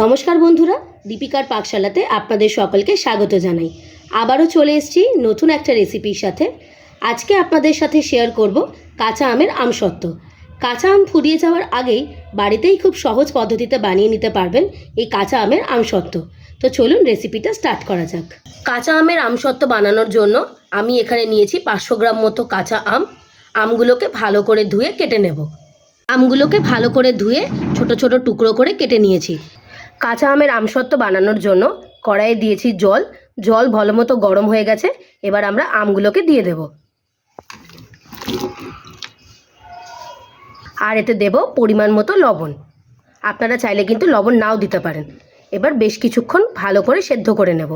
নমস্কার বন্ধুরা, দীপিকার পাকশালাতে আপনাদের সকলকে স্বাগত জানাই। আবারও চলে এসেছি নতুন একটা রেসিপির সাথে। আজকে আপনাদের সাথে শেয়ার করব কাঁচা আমের আমসত্ত্ব কাঁচা আম ফুরিয়ে যাওয়ার আগেই বাড়িতেই খুব সহজ পদ্ধতিতে বানিয়ে নিতে পারবেন এই কাঁচা আমের আমসত্ত্ব তো চলুন রেসিপিটা স্টার্ট করা যাক। কাঁচা আমের আমসত্ত্ব বানানোর জন্য আমি এখানে নিয়েছি পাঁচশো গ্রাম মতো কাঁচা আম। আমগুলোকে ভালো করে ধুয়ে কেটে নেব। আমগুলোকে ভালো করে ধুয়ে ছোট ছোট টুকরো করে কেটে নিয়েছি। কাঁচা আমের আমসত্ত্ব বানানোর জন্য কড়াইয়ে দিয়েছি জল। জল ভালো মতো গরম হয়ে গেছে, এবার আমরা আমগুলোকে দিয়ে দেব। আর এতে দেব পরিমাণ মতো লবণ। আপনারা চাইলে কিন্তু লবণ নাও দিতে পারেন। এবার বেশ কিছুক্ষণ ভালো করে সেদ্ধ করে নেব।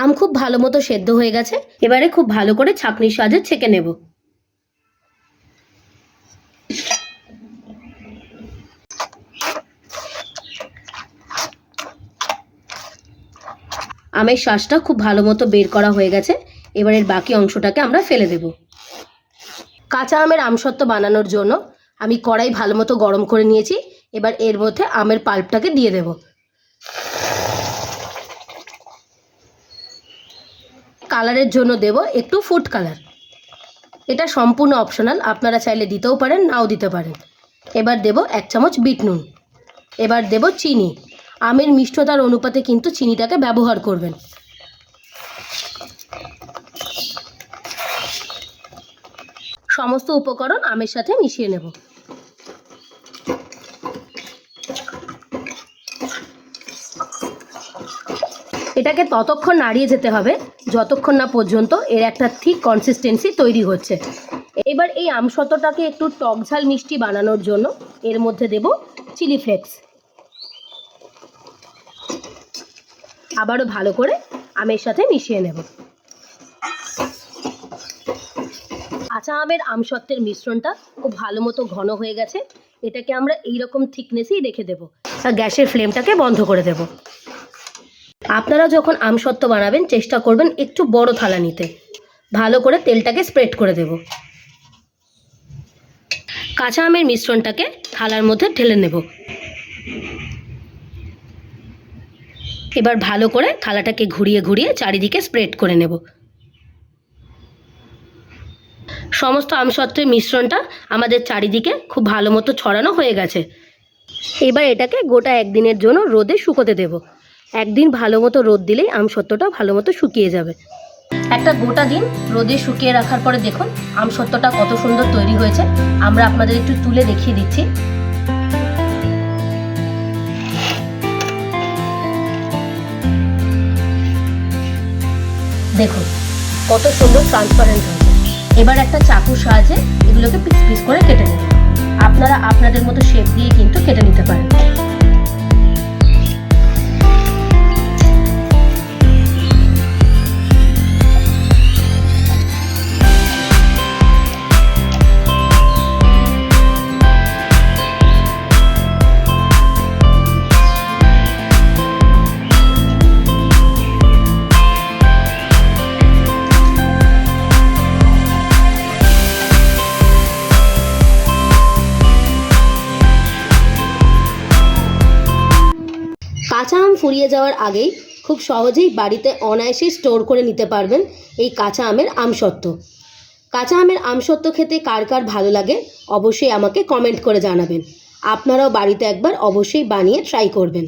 আম খুব ভালো মতো সেদ্ধ হয়ে গেছে, এবারে খুব ভালো করে ছাঁকনির সাহায্যে ছেঁকে নেব। আমের শ্বাসটা খুব ভালো মতো বের করা হয়ে গেছে। এবার এর বাকি অংশটাকে আমরা ফেলে দেব। কাঁচা আমের আমসত্ত্ব বানানোর জন্য আমি কড়াই ভালো মতো গরম করে নিয়েছি। এবার এর মধ্যে আমের পাল্পটাকে দিয়ে দেব। কালারের জন্য দেব একটু ফুড কালার। এটা সম্পূর্ণ অপশনাল, আপনারা চাইলে দিতেও পারেন, নাও দিতে পারেন। এবার দেব এক চামচ বিট নুন। এবার দেব চিনি। আমের মিষ্টতার অনুপাতে কিন্তু চিনিটাকে ব্যবহার করবেন। সমস্ত উপকরণ আমের সাথে মিশিয়ে নেব। এটাকে ততক্ষণ নাড়িয়ে যেতে হবে, যতক্ষণ না পর্যন্ত এর একটা ঠিক কনসিস্টেন্সি তৈরি হচ্ছে। এবার এই আমসত্ত্বটাকে একটু টক ঝাল মিষ্টি বানানোর জন্য এর মধ্যে দেব চিলি ফ্লেক্স আবারও ভালো করে আমের সাথে মিশিয়ে নেব। কাঁচা আমের আমসত্ত্বের মিশ্রণটা খুব ভালো মতো ঘন হয়ে গেছে। এটাকে আমরা এই রকম থিকনেসেই রেখে দেবো আর গ্যাসের ফ্লেমটাকে বন্ধ করে দেব। আপনারা যখন আমসত্ত্ব বানাবেন, চেষ্টা করবেন একটু বড় থালা নিতে। ভালো করে তেলটাকে স্প্রেড করে দেব। কাঁচা আমের মিশ্রণটাকে থালার মধ্যে ঢেলে নেব। এবার ভালো করে থালাটাকে ঘুরিয়ে ঘুরিয়ে চারিদিকে স্প্রেড করে নেব। সমস্ত আমসত্ত্বের মিশ্রণটা আমাদের চারিদিকে খুব ভালো মতো ছড়ানো হয়ে গেছে। এবার এটাকে গোটা একদিনের জন্য রোদে শুকোতে দেব। একদিন ভালো মতো রোদ দিলেই আমসত্ত্বটা ভালো মতো শুকিয়ে যাবে। একটা গোটা দিন রোদে শুকিয়ে রাখার পরে দেখুন, আমসত্ত্বটা কত সুন্দর তৈরি হয়েছে। আমরা আপনাদের একটু তুলে দেখিয়ে দিচ্ছি। দেখুন, কত সুন্দর ট্রান্সপারেন্ট হয়েছে এবার একটা চাকুর সাহায্যে এগুলোকে পিস পিস করে কেটে নেবেন আপনারা আপনাদের মতো শেপ দিয়ে কিন্তু কেটে নিতে পারেন। কাঁচা আম ফুরিয়ে যাওয়ার আগেই খুব সহজেই বাড়িতে অনায়াসে স্টোর করে নিতে পারবেন এই কাঁচা আমের আমসত্ত্ব। কাঁচা আমের আমসত্ত্ব খেতে কার কার ভালো লাগে অবশ্যই আমাকে কমেন্ট করে জানাবেন। আপনারাও বাড়িতে একবার অবশ্যই বানিয়ে ট্রাই করবেন।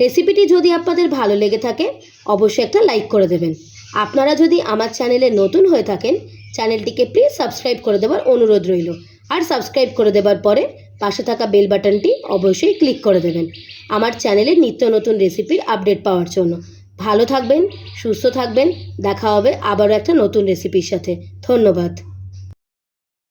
রেসিপিটি যদি আপনাদের ভালো লেগে থাকে, অবশ্যই একটা লাইক করে দেবেন। আপনারা যদি আমার চ্যানেলে নতুন হয়ে থাকেন চ্যানেলটিকে প্লিজ সাবস্ক্রাইব করে দেওয়ার অনুরোধ রইল। আর সাবস্ক্রাইব করে দেওয়ার পরে পাশে থাকা বেল বাটনটি অবশ্যই ক্লিক করে দেবেন। আমার চ্যানেলে নিত্য নতুন রেসিপির আপডেট পাওয়ার জন্য। ভালো থাকবেন, সুস্থ থাকবেন, দেখা হবে আবারও একটা নতুন রেসিপির সাথে। ধন্যবাদ।